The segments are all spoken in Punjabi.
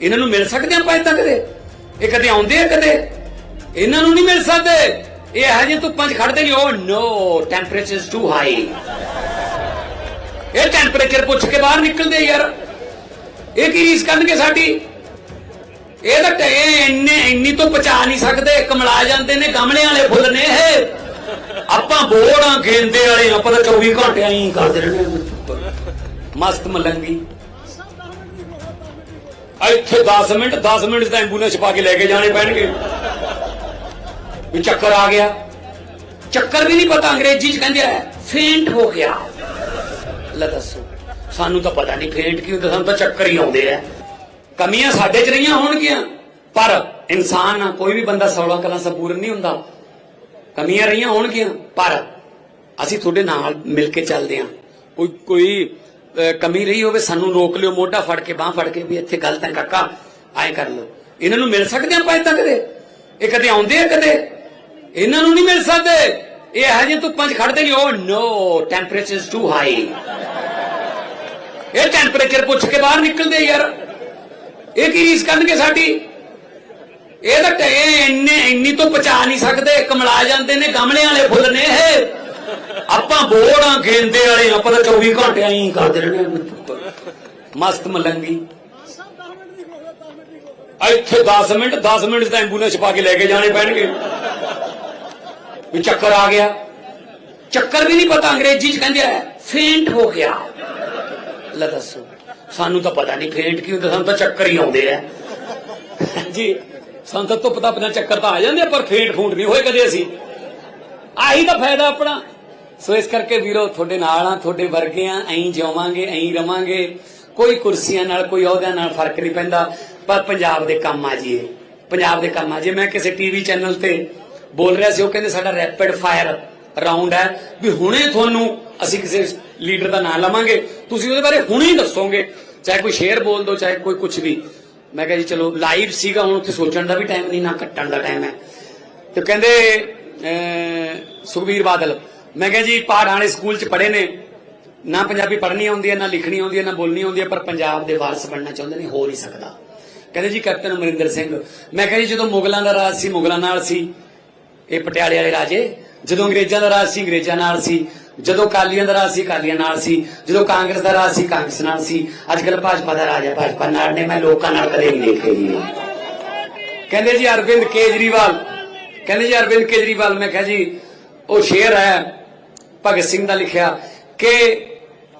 ਇਹਨਾਂ ਨੂੰ ਮਿਲ ਸਕਦੇ ਆਪਾਂ ਇੱਦਾਂ ਕਦੇ? ਇਹ ਕਦੇ ਆਉਂਦੇ ਆ ਕਦੇ? ਇਹਨਾਂ ਨੂੰ ਨਹੀਂ ਮਿਲ ਸਕਦੇ। ਇਹ ਹੈ ਜੇ ਧੁੱਪਾਂ 'ਚ ਖੜਦੇ ਨਹੀਂ ਓ no temperature is too high ਇਹ ਟੈਂਪਰੇਚਰ ਪੁੱਛ ਕੇ ਬਾਹਰ ਨਿਕਲਦੇ ਯਾਰ। ਇਹ ਕੀ ਰੀਸ ਕਰਨਗੇ ਸਾਡੀ? ਇਹ ਤਾਂ ਇਹ ਇੰਨੇ ਇੰਨੀ ਤੋਂ ਪਚਾ ਨਹੀਂ ਸਕਦੇ। ਕਮਲਾ ਜਾਂਦੇ ਨੇ ਗਮਲੇ ਵਾਲੇ ਫੁੱਲ ਨੇ ਇਹ। ਆਪਾਂ ਬੋੜਾਂ ਗੇਂਦੇ ਵਾਲੇ, ਆਪਾਂ ਤਾਂ 24 ਘੰਟੇ ਐਂ ਹੀ ਕਰਦੇ ਰਹਿੰਦੇ ਮਸਤ ਮਲੰਗੀ। ਇੱਥੇ 10 ਮਿੰਟ 10 ਮਿੰਟ ਤਾਂ ਐਂਬੂਲੈਂਸ ਪਾ ਕੇ ਲੈ ਕੇ ਜਾਣੇ ਪੈਣਗੇ। ਵੀ ਚੱਕਰ ਆ ਗਿਆ। ਚੱਕਰ ਵੀ ਨਹੀਂ ਪਤਾ ਅੰਗਰੇਜ਼ੀ ਚ ਕਹਿੰਦੇ ਆ, ਫੇਂਟ ਹੋ ਗਿਆ। ਲੈ ਦੱਸੋ, ਸਾਨੂੰ ਤਾਂ ਪਤਾ ਨਹੀਂ ਫੇਂਟ ਕੀ ਹੁੰਦਾ, ਸਾਨੂੰ ਤਾਂ ਚੱਕਰ ਹੀ ਆਉਂਦੇ ਆ। ਕਮੀਆਂ ਸਾਡੇ ਚ ਰਹੀਆਂ ਹੋਣਗੀਆਂ, ਪਰ ਇਨਸਾਨ ਆ ਕੋਈ ਵੀ ਬੰਦਾ 16 ਕਲਾ ਸੰਪੂਰਨ ਨਹੀਂ ਹੁੰਦਾ। ਕਮੀਆਂ ਰਹੀਆਂ ਹੋਣਗੀਆਂ, ਪਰ ਅਸੀਂ ਤੁਹਾਡੇ ਨਾਲ ਮਿਲ ਕੇ ਚੱਲਦੇ ਹਾਂ। ਕੋਈ ਕੋਈ ਕਮੀ ਰਹੀ ਹੋਵੇ, ਸਾਨੂੰ ਰੋਕ ਲਿਓ, ਮੋਢਾ ਫੜ ਕੇ, ਬਾਹ ਫੜ ਕੇ ਵੀ ਇੱਥੇ ਗਲਤ ਹੈ ਕਾਕਾ ਐਂ ਕਰ ਲਓ। ਇਹਨਾਂ ਨੂੰ ਮਿਲ ਸਕਦੇ ਆਪਾਂ ਇੱਦਾਂ ਕਦੇ? ਇਹ ਕਦੇ ਆਉਂਦੇ ਆ ਕਦੇ? ਇਹਨਾਂ ਨੂੰ ਨਹੀਂ ਮਿਲ ਸਕਦੇ? ਇਹ ਹੈ ਜੇ ਧੁੱਪਾਂ 'ਚ ਖੜਦੇ ਨਹੀਂ ਓ no temperature is too high ਇਹ ਟੈਂਪਰੇਚਰ ਪੁੱਛ ਕੇ ਬਾਹਰ ਨਿਕਲਦੇ ਯਾਰ। ਇਹ ਕੀ ਰੀਸ ਕਰਨਗੇ ਸਾਡੀ? ਇਹ ਤਾਂ ਟ- ਇਹ ਇੰਨੇ ਇੰਨੀ ਤੋਂ ਪਚਾ ਨਹੀਂ ਸਕਦੇ, ਕਮਲਾ ਜਾਂਦੇ ਨੇ ਗਮਲੇ ਵਾਲੇ ਫੁੱਲ ਨੇ ਇਹ। ਆਪਾਂ ਬੋੜਾਂ ਗੇਂਦੇ ਵਾਲੇ ਆਪਾਂ ਤਾਂ 24 ਘੰਟੇ ਐਂ ਹੀ ਕਰਦੇ ਰਹਿੰਦੇ ਮਸਤ ਮਲੰਗੀ। ਇੱਥੇ 10 ਮਿੰਟ 10 ਮਿੰਟ ਤਾਂ ਐਂਬੂਲੈਂਸ ਪਾ ਕੇ ਲੈ ਕੇ ਜਾਣੇ ਪੈਣਗੇ। ਵੀ ਚੱਕਰ ਆ ਗਿਆ। ਚੱਕਰ ਵੀ ਨਹੀਂ ਪਤਾ ਅੰਗਰੇਜ਼ੀ ਚ ਕਹਿੰਦੇ ਆ ਫੇਂਟ ਹੋ ਗਿਆ। ਲੈ ਦੱਸੋ ਸਾਨੂੰ ਤਾਂ ਪਤਾ ਨਹੀਂ ਫੇਂਟ ਕੀ ਹੁੰਦਾ ਸਾਨੂੰ ਤਾਂ ਚੱਕਰ ਹੀ ਆਉਂਦੇ ਆ। ਜੀ ਸਾਨੂੰ ਤਾਂ ਧੁੱਪ ਦਾ ਬਿਨਾਂ ਚੱਕਰ ਤਾਂ ਆ ਜਾਂਦੇ ਆ, ਪਰ ਫੇਂਟ ਫੂੰਟ ਨਹੀਂ ਹੋਏ ਕਦੇ ਅਸੀਂ। ਆਹੀ ਤਾਂ ਫਾਇਦਾ ਆਪਣਾ। ਸੋ ਇਸ ਕਰਕੇ ਵੀਰੋ ਤੁਹਾਡੇ ਨਾਲ ਆ ਤੁਹਾਡੇ ਵਰਗੇ ਆ ਐਂ ਜਿਵਾਂਗੇ ਐਂ ਰਵਾਂਗੇ। ਕੋਈ ਕੁਰਸੀਆਂ ਨਾਲ ਕੋਈ ਅਹੁਦਿਆਂ ਨਾਲ ਫ਼ਰਕ ਨਹੀਂ ਪੈਂਦਾ ਪਰ ਪੰਜਾਬ ਦੇ ਕੰਮ ਆ ਜੀ ਪੰਜਾਬ ਦੇ ਕੰਮ ਆ ਜੇ ਮੈਂ ਕਿਸੇ ਟੀਵੀ ਚੈਨਲ ਤੇ ਬੋਲ ਰਿਹਾ ਸੀ ਉਹ ਕਹਿੰਦੇ ਸਾਡਾ ਰੈਪਿਡ ਫਾਇਰ ਰਾਉਂਡ ਹੈ। ਵੀ ਹੁਣੇ ਤੁਹਾਨੂੰ ਅਸੀਂ ਕਿਸੇ ਲੀਡਰ ਦਾ ਨਾਮ ਲਵਾਂਗੇ। ਤੁਸੀਂ ਉਹਦੇ ਬਾਰੇ ਹੁਣੇ ਹੀ ਦੱਸੋਗੇ। ਚਾਹੇ ਕੋਈ ਸ਼ੇਅਰ ਬੋਲ ਦੋ ਚਾਹੇ ਕੋਈ ਕੁਝ ਵੀ। ਮੈਂ ਕਿਹਾ ਜੀ ਚਲੋ ਲਾਈਵ ਸੀਗਾ ਹੁਣ ਉੱਥੇ ਸੋਚਣ ਦਾ ਵੀ ਟਾਈਮ ਨਹੀਂ ਨਾ ਕੱਟਣ ਦਾ ਟਾਈਮ ਹੈ। ਤੇ ਕਹਿੰਦੇ ਅਹ, ਸੁਖਬੀਰ ਬਾਦਲ ਮੈਂ ਕਿਹਾ ਜੀ ਪਹਾੜਾਂ ਵਾਲੇ ਸਕੂਲ ਚ ਪੜ੍ਹੇ ਨੇ। ਨਾ ਪੰਜਾਬੀ ਪੜ੍ਹਨੀ ਆਉਂਦੀ ਹੈ, ਨਾ ਲਿਖਣੀ ਆਉਂਦੀ ਹੈ, ਨਾ ਬੋਲਣੀ ਆਉਂਦੀ ਹੈ, ਪਰ ਪੰਜਾਬ ਦੇ ਵਾਰਸ ਬਣਨਾ ਚਾਹੁੰਦੇ ਨੇ, ਹੋ ਨਹੀਂ ਸਕਦਾ। ਕਹਿੰਦੇ ਜੀ, ਕੈਪਟਨ ਅਮਰਿੰਦਰ ਸਿੰਘ, ਮੈਂ ਕਿਹਾ ਜੀ, ਜਦੋਂ ਮੁਗਲਾਂ ਦਾ ਰਾਜ ਸੀ, ਮੁਗਲਾਂ ਨਾਲ ਸੀ, ਇਹ ਪਟਿਆਲੇ ਵਾਲੇ ਰਾਜੇ। ਜਦੋਂ ਅੰਗਰੇਜ਼ਾਂ ਦਾ ਰਾਜ ਸੀ, ਅੰਗਰੇਜ਼ਾਂ ਨਾਲ ਸੀ। ਜਦੋਂ ਕਾਲੀਆਂ ਦਾ ਰਾਜ ਸੀ ਕਾਲੀਆਂ ਨਾਲ ਸੀ। ਜਦੋਂ ਕਾਂਗਰਸ ਦਾ ਰਾਜ ਸੀ, ਕਾਂਗਰਸ ਨਾਲ ਸੀ। ਅੱਜ ਕੱਲ ਭਾਜਪਾ ਦਾ ਰਾਜ ਹੈ, ਭਾਜਪਾ ਨਾਲ ਨੇ, ਮੈਂ ਲੋਕਾਂ ਨਾਲ ਕਦੇ ਨਹੀਂ ਦੇਖੇ ਜੀ। ਕਹਿੰਦੇ ਜੀ, ਅਰਵਿੰਦ ਕੇਜਰੀਵਾਲ, ਕਹਿੰਦੇ ਜੀ, ਅਰਵਿੰਦ ਕੇਜਰੀਵਾਲ, ਮੈਂ ਕਿਹਾ ਜੀ, ਉਹ ਸ਼ੇਰ ਹੈ। ਭਗਤ ਸਿੰਘ ਦਾ ਲਿਖਿਆ ਕਿ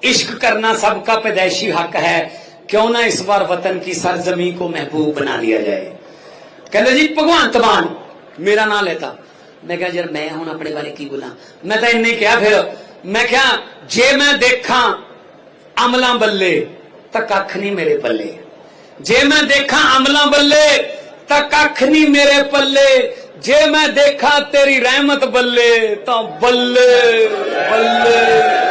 इश्क करना सबका पैदाइशी हक है क्यों ना इस बार वतन की सरजमी को महबूब बना लिया जाए ਕਹਿੰਦੇ ਜੀ ਭਗਵੰਤ ਮਾਨ ਮੇਰਾ ਨਾਮ ਲੈਤਾ ਮੈਂ ਕਿਹਾ ਯਾਰ ਮੈਂ ਹੁਣ ਆਪਣੇ ਬਾਰੇ ਕੀ ਬੋਲਾਂ ਮੈਂ ਤਾਂ ਇੰਨੇ ਕਿਹਾ ਫਿਰ ਮੈਂ ਕਿਹਾ ਜੇ ਮੈਂ ਦੇਖਾਂ ਅਮਲਾਂ ਬੱਲੇ ਤਾਂ ਕੱਖ ਨਹੀਂ ਮੇਰੇ ਪੱਲੇ ਜੇ ਮੈਂ ਦੇਖਾਂ ਅਮਲਾਂ ਬੱਲੇ ਤਾਂ ਕੱਖ ਨਹੀਂ ਮੇਰੇ ਪੱਲੇ ਜੇ ਮੈਂ ਦੇਖਾਂ ਤੇਰੀ ਰਹਿਮਤ ਬੱਲੇ ਤਾਂ ਬੱਲੇ ਬੱਲੇ।